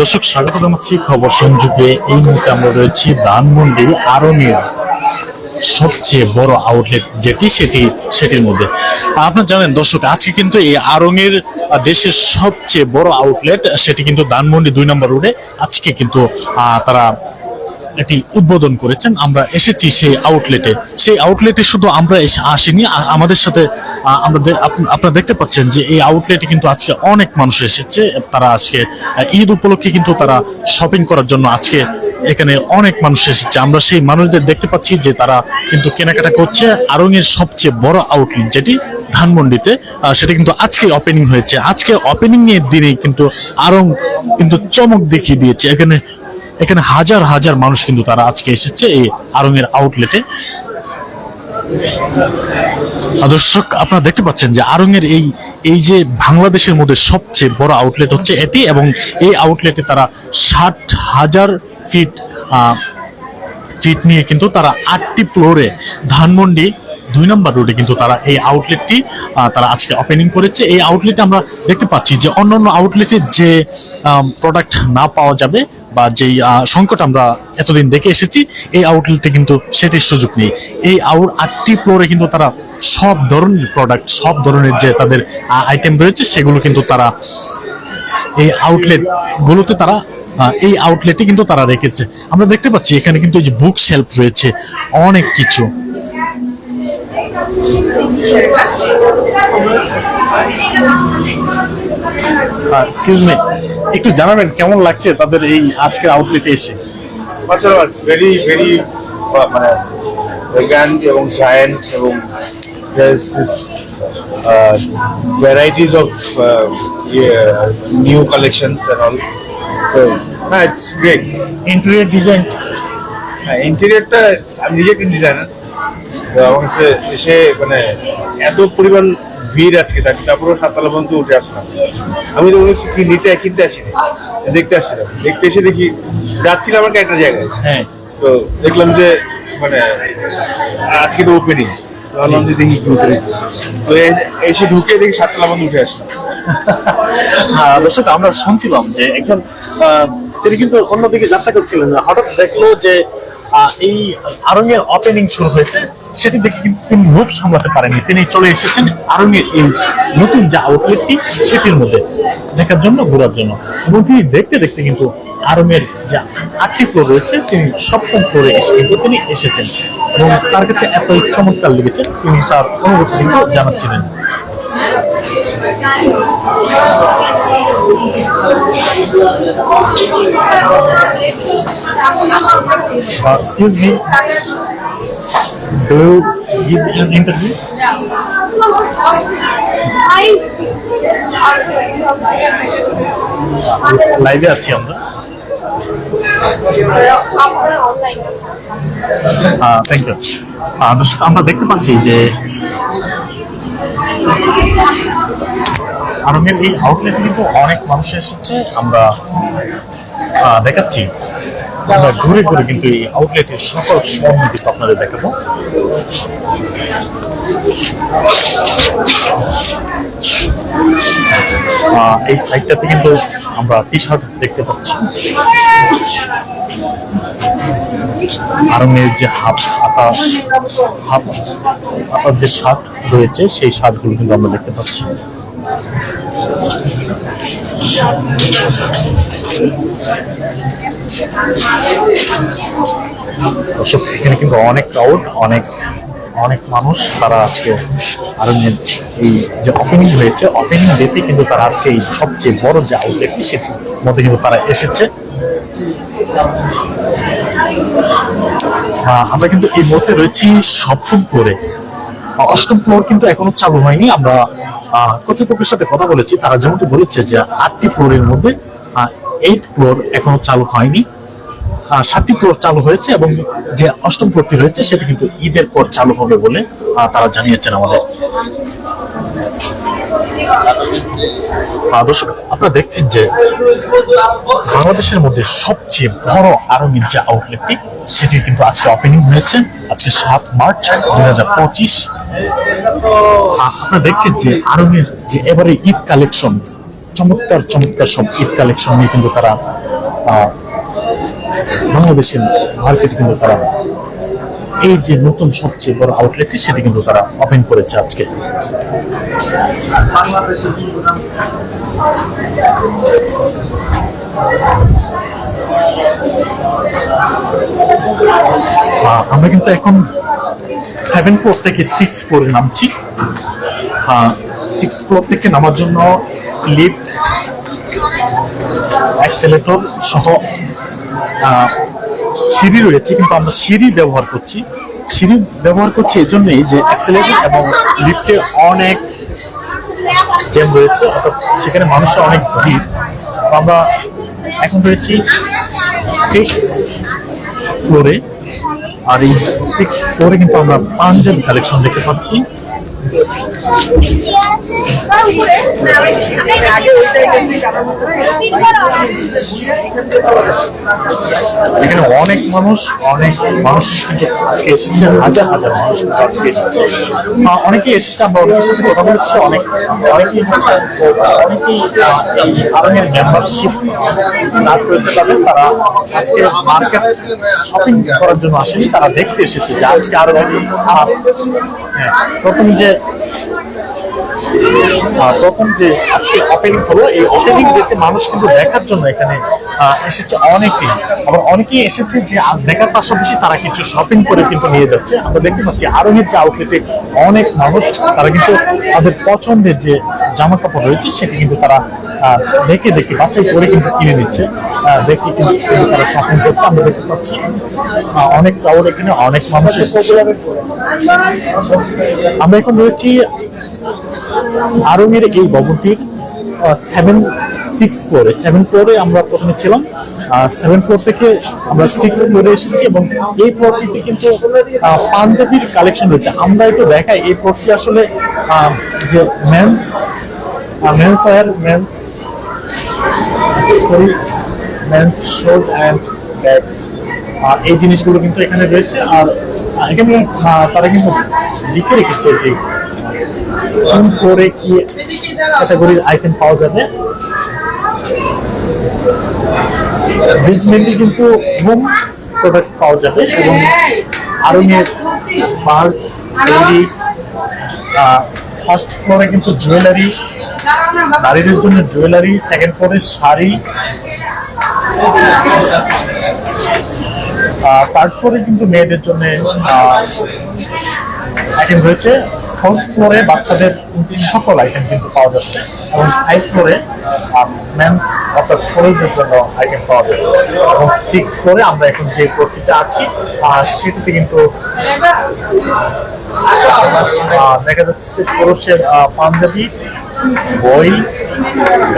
দর্শক, স্বাগত জানাচ্ছি খবর সংযোগে এই মুহূর্তে আমরা রয়েছি ধানমন্ডি আরনিয়া। সবচেয়ে বড় আউটলেট যেটি, সেটি, সেটির মধ্যে। আপনারা জানেন দর্শক, আজকে কিন্তু এই আরঙের দেশের সবচেয়ে বড় আউটলেট সেটি কিন্তু ধানমন্ডি দুই নম্বর রোডে আজকে কিন্তু তারা এটি উদ্বোধন করেছেন। আমরা এসেছি সেই আউটলেটে সেই আউটলেটে শুধু আমরা এসে আসিনি আমাদের সাথে আমরা আপনারা দেখতে পাচ্ছেন যে এই আউটলেটে কিন্তু আজকে অনেক মানুষ এসেছে। তারা আজকে ঈদ উপলক্ষে কিন্তু তারা শপিং করার জন্য আজকে এখানে অনেক মানুষ এসেছে। আমরা সেই মানুষদের দেখতে পাচ্ছি যে তারা কিন্তু কেনাকাটা করছে। আরঙের সবচেয়ে বড় আউটলেট যেটি ধানমন্ডিতে সেটা কিন্তু আজকে ওপেনিং হয়েছে। আজকে ওপেনিং এর দিনে কিন্তু আরং কিন্তু চমক দেখিয়ে দিয়েছে। এখানে এখানে হাজার হাজার মানুষ কিন্তু তারা আজকে এসেছে এই আরঙের আউটলেটে দর্শক, আপনারা দেখতে পাচ্ছেন যে আরঙের এই এই যে বাংলাদেশের মধ্যে সবচেয়ে বড় আউটলেট হচ্ছে এটি এবং এই আউটলেটে তারা ষাট হাজার ফিট ফিট নিয়ে কিন্তু তারা আটটি ফ্লোরে ধানমন্ডি দুই নম্বর রোডে কিন্তু তারা এই আউটলেটটি তারা আজকে ওপেনিং করেছে। এই আউটলেটে আমরা দেখতে পাচ্ছি যে অন্যান্য আউটলেটে যে প্রোডাক্ট না পাওয়া যাবে বা যেই সংকট আমরা এতদিন দেখে এসেছি, এই আউটলেটে কিন্তু সেটির সুযোগ নেই। এই আউট আটটি ফ্লোরে কিন্তু তারা সব ধরনের প্রোডাক্ট সব ধরনের যে তাদের আইটেম রয়েছে, সেগুলো কিন্তু তারা এই আউটলেট গুলোতে তারা এই আউটলেটে কিন্তু তারা রেখেছে। আমরা দেখতে পাচ্ছি এখানে কিন্তু এই যে বুক শেলফ রয়েছে, অনেক কিছু। এক্সকিউজ মি একটু জানাবেন কেমন লাগছে তাদের এই আজকের আউটলেটে এসে? আচ্ছা ভেরি ভেরি মানে গ্র্যান্ড এবং জায়েন্ট এবং varieties of new collections great interior design ইন্টেরিয়রটা আমি নিজে ডিজাইনার আমার কাছে এসে মানে এত পরিমাণ ভিড় আজকে তারপরেও সাততলা পর্যন্ত উঠে আসলাম। আমি তো হচ্ছে কি নিতে কিনতে আসিনি। দেখতে আসছিলাম। দেখতে এসে দেখি যাচ্ছিলাম আমার একটা জায়গায়। হ্যাঁ। তো দেখলাম যে মানে আজকে তো ওপেনিং ভাবলাম যে দেখি একটু ওপেনিং তো এসে ঢুকে দেখি সাততলা পর্যন্ত উঠে আসলাম। দর্শক আমরা শুনছিলাম যে একজন আহ, তিনি কিন্তু অন্যদিকে যাত্রা করছিলেন। হঠাৎ দেখল যে এই আরঙের ওপেনিং শুরু হয়েছে। সেটি দেখে কিন্তু তিনি লোভ সামলাতে পারেনি তিনি চলে এসেছেন আরঙের এই নতুন যে আউটলেটটি, সেটির মধ্যে দেখার জন্য, ঘোরার জন্য। এবং তিনি দেখতে দেখতে কিন্তু আরমের যা আটটি ফ্লোর রয়েছে, তিনি সপ্তম ফ্লোরে এসে কিন্তু তিনি এসেছেন। এবং তার কাছে এতই চমৎকার লেগেছে, তিনি তার অনুভূতি কিন্তু জানাচ্ছিলেন। Excuse me. Do you give an interview? লাইভে আছি আমরা। থ্যাংক ইউ দর্শক, আমরা দেখতে পাচ্ছি যে আরঙের এই আউটলেটে কিন্তু অনেক মানুষ এসেছে। আমরা দেখাচ্ছি। আমরা ঘুরে ঘুরে কিন্তু এই আউটলেটের সকল পণ্য কিন্তু আপনাদের দেখাবো। এই সাইডটাতে কিন্তু আমরা টি শার্ট দেখতে পাচ্ছি। আরঙের যে হাফ হাতা হাফ হাতার যে শার্ট রয়েছে, সেই শার্টগুলো কিন্তু আমরা দেখতে পাচ্ছি। এখানে কিন্তু অনেক ক্রাউড অনেক অনেক মানুষ তারা আজকে আরণ্যের এই যে ওপেনিং হয়েছে ওপেনিং ডেতে কিন্তু তারা আজকে এই সবচেয়ে বড় যে আউটলেটটি সেটির মধ্যে কিন্তু তারা এসেছে। আমরা কিন্তু এই মুহূর্তে রয়েছি সপ্তম ফ্লোরে অষ্টম ফ্লোর কিন্তু এখনও চালু হয়নি। আমরা কর্তৃপক্ষের সাথে কথা বলেছি। তারা যেমনটি বলেছে যে আটটি ফ্লোরের মধ্যে এইট ফ্লোর এখনও চালু হয়নি। সাতটি ফ্লোর চালু হয়েছে এবং যে অষ্টম ফ্লোরটি রয়েছে, সেটা কিন্তু ঈদের পর চালু হবে বলে তারা জানিয়েছেন আমাদের। দর্শক, আপনারা দেখছেন যে বাংলাদেশের মধ্যে সবচেয়ে বড় আরঙের যে আউটলেটটি সেটি কিন্তু আজকে ওপেনিং হয়েছে, আজকে সাত মার্চ দুই হাজার পঁচিশ। আপনারা দেখছেন যে আরঙের যে এবারে ঈদ কালেকশন চমৎকার চমৎকার সব ঈদ কালেকশন নিয়ে কিন্তু তারা বাংলাদেশের মার্কেটে কিন্তু তারা, এই যে নতুন সবচেয়ে বড় আউটলেটটি সেটি কিন্তু তারা ওপেন করেছে আজকে। আমরা কিন্তু এখন সেভেন ফ্লোর থেকে সিক্স ফ্লোরে নামছি। সিক্স ফ্লোর থেকে নামার জন্য লিফট অ্যাক্সেলেটর সহ সিঁড়ি রয়েছে, কিন্তু আমরা সিঁড়ি ব্যবহার করছি। সিঁড়ি ব্যবহার করছি এই জন্যই যে অ্যাক্সেলেটর এবং লিফটে অনেক জ্যাম রয়েছে, অর্থাৎ সেখানে মানুষের অনেক ভিড়। আমরা এখন রয়েছি সিক্স ফ্লোরে আর এই সিক্স ফ্লোরে কিন্তু আমরা পাঞ্জাবি কালেকশন দেখতে পাচ্ছি। এখানে অনেক মানুষ অনেক মানুষ আজকে এসেছে, হাজার হাজার মানুষ আজকে এসেছে। অনেকেই এসেছে, আমরা অনেকের সাথে কথা বলছি, অনেক অনেকেই অনেকেই এই আরঙের মেম্বারশিপ না করেছে তাদের। তারা আজকে মার্কেট শপিং করার জন্য আসেনি, তারা দেখতে এসেছে যে আজকে আরও হ্যাঁ প্রথম যে প্রথম যে আজকে ওপেনিং হলো, এই ওপেনিং দেখতে মানুষ কিন্তু দেখার জন্য এখানে এসেছে অনেকেই। আবার অনেকেই এসেছে যে দেখার পাশাপাশি তারা কিছু শপিং করে কিন্তু নিয়ে যাচ্ছে। আমরা দেখতে পাচ্ছি আরঙের যে আউটলেটে অনেক মানুষ, তারা কিন্তু তাদের পছন্দের যে জামা কাপড় রয়েছে, সেটি কিন্তু তারা দেখে দেখে বাছাই করে কিন্তু কিনে নিচ্ছে। দেখে কিন্তু কিন্তু তারা শপিং করছে। আমরা দেখতে পাচ্ছি অনেক ক্রাউড এখানে, অনেক মানুষ এসেছে। আমরা এখন রয়েছি আরঙের এই ভবনটির সেভেন সিক্স ফ্লোরে সেভেন ফ্লোরে আমরা প্রথমে ছিলাম সেভেন ফ্লোর থেকে আমরা সিক্স ফ্লোরে এসেছি এবং এই ফ্লোরটিতে কিন্তু পাঞ্জাবির কালেকশন রয়েছে। আমরা একটু দেখাই, এই ফ্লোরটি আসলে যে men's men's wear men's sorry men's shoes and bags এই জিনিসগুলো কিন্তু এখানে রয়েছে। আর এখানে তারা কিন্তু লিখে রেখেছে কোন ফ্লোরে কি ক্যাটাগরির আইটেম পাওয়া যাবে? বেজমেন্টে কিন্তু হোম প্রোডাক্ট পাওয়া যাবে এবং আরঙের পার্ক ফার্স্ট ফ্লোরে কিন্তু জুয়েলারি নারীদের জন্য জুয়েলারি সেকেন্ড ফ্লোরে শাড়ি ফ্লোরে কিন্তু মেয়েদের জন্য আইটেম রয়েছে। ফোর্থ ফ্লোরে বাচ্চাদের সকল আইটেম কিন্তু পাওয়া যাচ্ছে এবং ফাইভ ফ্লোরে মেন্স অর্থাৎ পুরুষদের জন্য আইটেম পাওয়া যাবে। এবং সিক্স ফ্লোরে আমরা এখন যে ফ্লোরটিতে আছি সেটিতে কিন্তু দেখা যাচ্ছে পুরুষের পাঞ্জাবি, বই,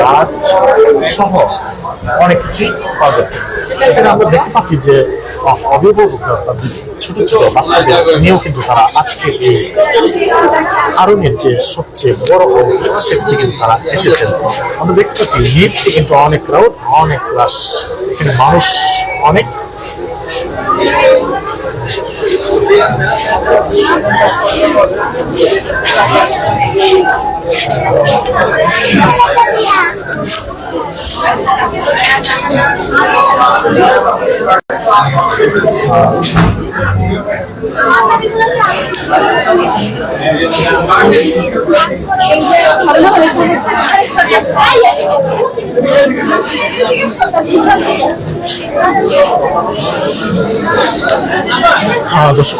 গাছ সহ অনেক কিছুই পাওয়া যাচ্ছে। এখানে আমরা দেখতে পাচ্ছি যে অভিভাবকরা ছোট ছোট বাচ্চাদের নিয়েও কিন্তু তারা আজকে এই আরণের যে সবচেয়ে বড় outlet, সেখানে কিন্তু তারা এসেছেন। আমরা দেখতে পাচ্ছি লিফটে কিন্তু অনেক ক্রাউড অনেক ক্লাস এখানে মানুষ অনেক। দর্শক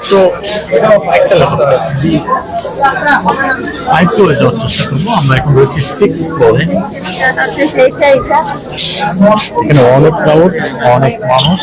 একটু ফাইভ ফ্লোরে যাওয়ার চেষ্টা করব। আমরা এখন রয়েছি সিক্স ফ্লোরে এখানে অনেক ক্রাউড অনেক মানুষ।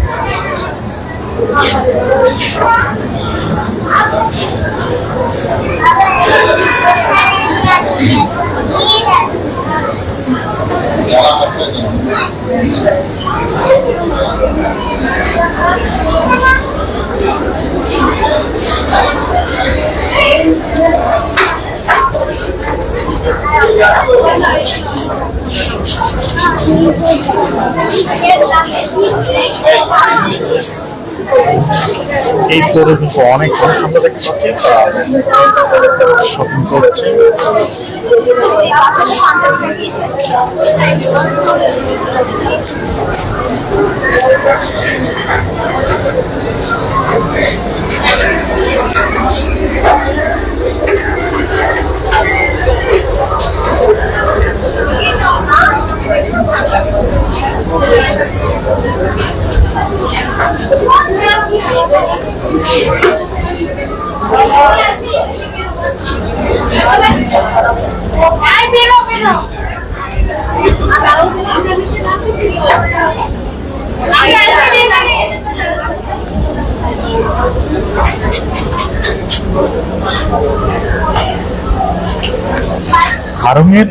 Yes, I'm এই ফ্লোরে কিন্তু অনেক আমরা দেখতে পাচ্ছি শপিং করছে। Ay, হারঙের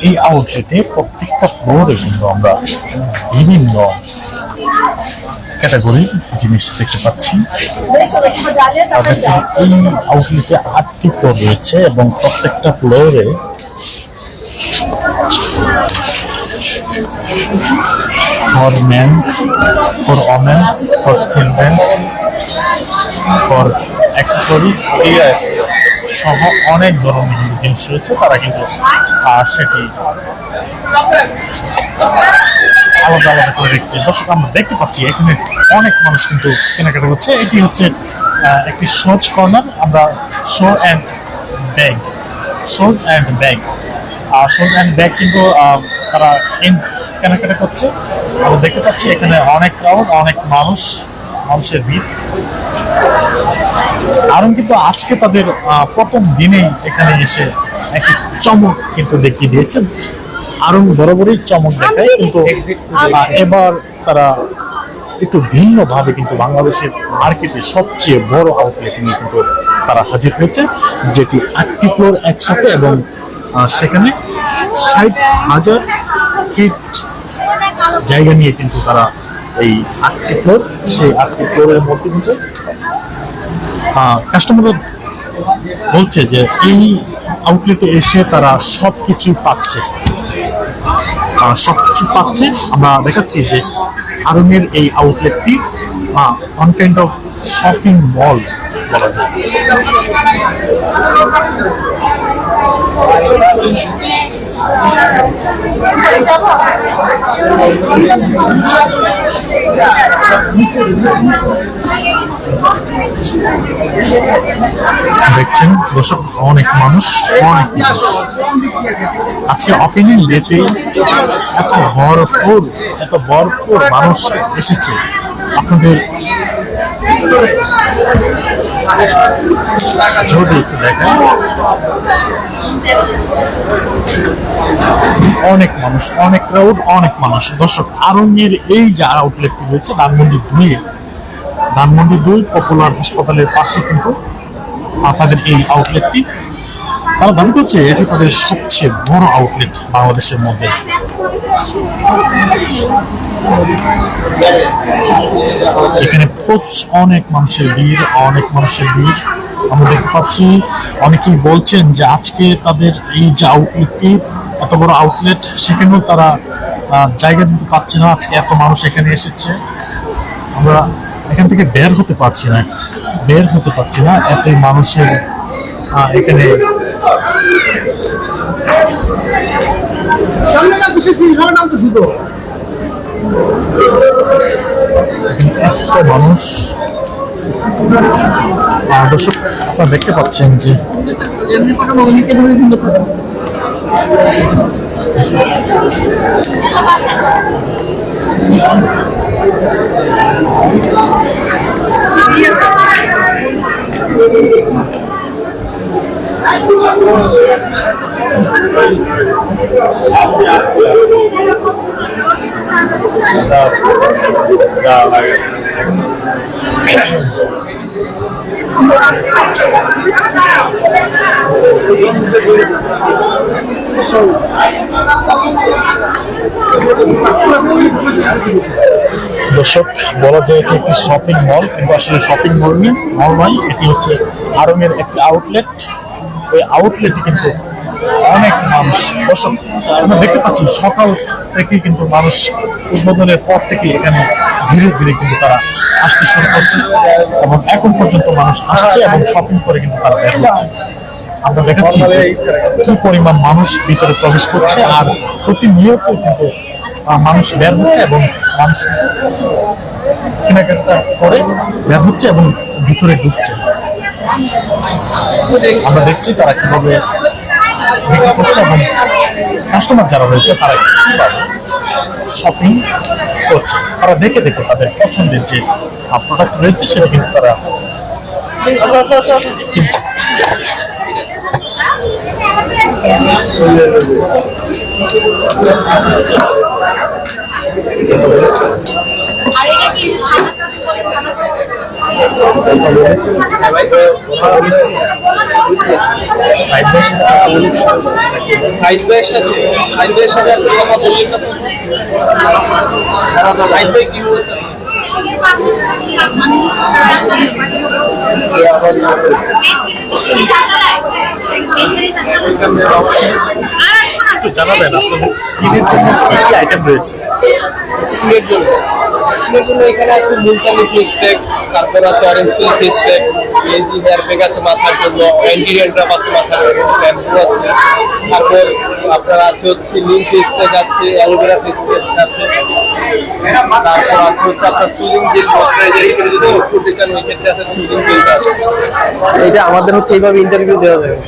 এই আউটলেটে প্রত্যেকটা ফ্লোরে কিন্তু আমরা বিভিন্ন ক্যাটাগরির জিনিস দেখতে পাচ্ছি। এই আউটলেটে আটটি ফ্লোর রয়েছে এবং প্রত্যেকটা ফ্লোরে for men for women for children for accessories সহ অনেক ধরনের জিনিস রয়েছে, তারা কিন্তু সেটি আলাদা আলাদা করে দেখছে দর্শক, আমরা দেখতে পাচ্ছি, এখানে অনেক মানুষ কিন্তু কেনাকাটা করছে। এটি হচ্ছে একটি শোজ কর্নার, আমরা shoe and bag shoes and bag. R shoes and bag কিন্তু তারা কেনাকাটা করছে। আমরা দেখতে পাচ্ছি, এখানে অনেক ক্রাউড অনেক মানুষ, মানুষের ভিড়। আরং কিন্তু আজকে তাদের প্রথম দিনেই এখানে এসে একটি চমক কিন্তু দেখিয়ে দিয়েছেন। আরং বরাবরই চমক দেখায় কিন্তু এবার তারা একটু ভিন্নভাবে কিন্তু বাংলাদেশের মার্কেটে সবচেয়ে বড় আউটলেট নিয়ে কিন্তু তারা হাজির হয়েছে যেটি আটটি ফ্লোর একসাথে এবং সেখানে ষাট হাজার ফিট জায়গা নিয়ে কিন্তু তারা এই আটটি ফ্লোর সেই আটটি ফ্লোরের মধ্যে কিন্তু কাস্টমার বলছে যে এই আউটলেটে এসে তারা সবকিছু পাচ্ছে। আহ, সবকিছু পাচ্ছে। আমরা দেখাচ্ছি যে আরঙের এই আউটলেটটি one kind of shopping mall বলা যায়। দেখছেন, দর্শক, অনেক মানুষ অনেক মানুষ। আজকে অপিনিয়ন ডেতে এত ভরপুর এত ভরপুর মানুষ এসেছে। আপনাদের একটু দেখেন। অনেক মানুষ, অনেক ক্রাউড অনেক মানুষ। দর্শক আরঙ্গের এই যে আউটলেটটি রয়েছে, ধানমন্ডি দুই ধানমন্ডি দুই পপুলার হাসপাতালের পাশে কিন্তু আপনাদের এই আউটলেটটি তারা দাবি করছে এটি তাদের সবচেয়ে বড় আউটলেট বাংলাদেশের মধ্যে। এখানে অনেক মানুষের ভিড়, অনেক মানুষের ভিড়। আমরা দেখতে পাচ্ছি, অনেকেই বলছেন যে আজকে তাদের এই যে আউটলেটটি এত বড় আউটলেট সেখানেও তারা জায়গা দিতে পারছে না। আজকে এত মানুষ এখানে এসেছে। আমরা এখান থেকে বের হতে পারছি না। বের হতে পারছি না। এত মানুষের এখানে সামনে যা বিশেষ হিসাবে নামতেছি তো মানুষ দর্শক আপনারা দেখতে পাচ্ছেন যে দর্শক, বলা যায় এটি একটি শপিং মল কিন্তু আসলে শপিং মল নেই মল নয়, এটি হচ্ছে আরঙের একটি আউটলেট ওই আউটলেটে কিন্তু অনেক মানুষ দর্শক আমরা দেখতে পাচ্ছি সকাল থেকে কিন্তু মানুষ উদ্বোধনের পর থেকে এখানে ধীরে ধীরে কিন্তু তারা আসতে শুরু করছে এবং এখন পর্যন্ত মানুষ আসছে এবং শপিং করে কিন্তু তারা বের হচ্ছে। আমরা দেখাচ্ছি কি পরিমাণ মানুষ ভিতরে প্রবেশ করছে আর প্রতিনিয়ত কিন্তু মানুষ বের হচ্ছে এবং মানুষ কেনাকাটা করে বের হচ্ছে এবং ভিতরে ঢুকছে। আমরা দেখছি তারা কীভাবে বিক্রি করছে এবং কাস্টমার যারা রয়েছে, তারা কীভাবে শপিং করছে। তারা দেখে দেখে তাদের পছন্দের যে প্রোডাক্ট রয়েছে, সেটা কিন্তু তারা সাইড বাই সাইড বাইয়ের সাথে সাইড বাইয়ের সাথে আপনি কথা বললেন বলছেন একটু জানাবেন আপনাদের স্কিনের জন্য কি কি আইটেম রয়েছে? স্কিনের জন্য। স্কিনের জন্য এখানে আছে মুলতানি ফেস প্যাক তারপর আছে orange peel face pack lazy hair pack আছে মাথার জন্য আছে মাথার জন্য শ্যাম্পু আছে। তারপর আপনার আছে হচ্ছে নিম ফেস প্যাক আছে অ্যালোভেরা ফেস প্যাক আছে। তারপর আছে হচ্ছে আপনার সুদিং জেল ময়শ্চারাইজার হিসেবে যদি ইউজ করতে চান ওই ক্ষেত্রে আছে সুদিং জেল এটা আমাদের হচ্ছে এইভাবে ইন্টারভিউ দেওয়া যাবে।